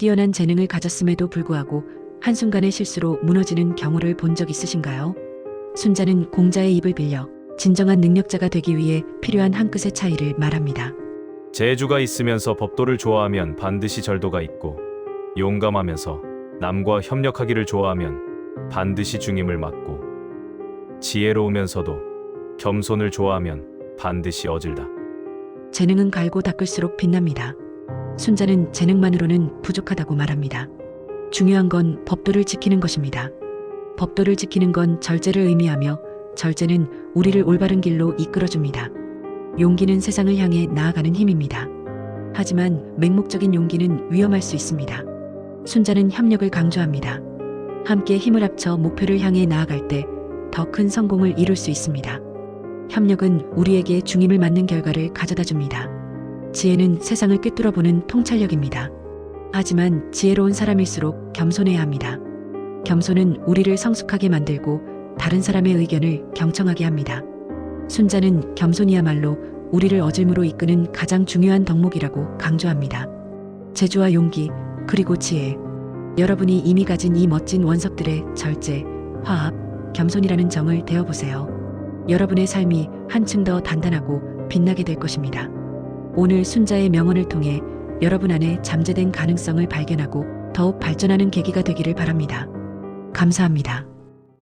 뛰어난 재능을 가졌음에도 불구하고 한순간의 실수로 무너지는 경우를 본 적 있으신가요? 순자는 공자의 입을 빌려 진정한 능력자가 되기 위해 필요한 한 끗의 차이를 말합니다. 재주가 있으면서 법도를 좋아하면 반드시 절도가 있고 용감하면서 남과 협력하기를 좋아하면 반드시 중임을 맡고 지혜로우면서도 겸손을 좋아하면 반드시 어질다. 재능은 갈고 닦을수록 빛납니다. 순자는 재능만으로는 부족하다고 말합니다. 중요한 건 법도를 지키는 것입니다. 법도를 지키는 건 절제를 의미하며 절제는 우리를 올바른 길로 이끌어줍니다. 용기는 세상을 향해 나아가는 힘입니다. 하지만 맹목적인 용기는 위험할 수 있습니다. 순자는 협력을 강조합니다. 함께 힘을 합쳐 목표를 향해 나아갈 때 더 큰 성공을 이룰 수 있습니다. 협력은 우리에게 중임을 맡는 결과를 가져다 줍니다. 지혜는 세상을 꿰뚫어 보는 통찰력입니다. 하지만 지혜로운 사람일수록 겸손해야 합니다. 겸손은 우리를 성숙하게 만들고 다른 사람의 의견을 경청하게 합니다. 순자는 겸손이야말로 우리를 어질무로 이끄는 가장 중요한 덕목이라고 강조합니다. 재주와 용기, 그리고 지혜. 여러분이 이미 가진 이 멋진 원석들의 절제, 화합, 겸손이라는 정을 대어보세요. 여러분의 삶이 한층 더 단단하고 빛나게 될 것입니다. 오늘 순자의 명언을 통해 여러분 안에 잠재된 가능성을 발견하고 더욱 발전하는 계기가 되기를 바랍니다. 감사합니다.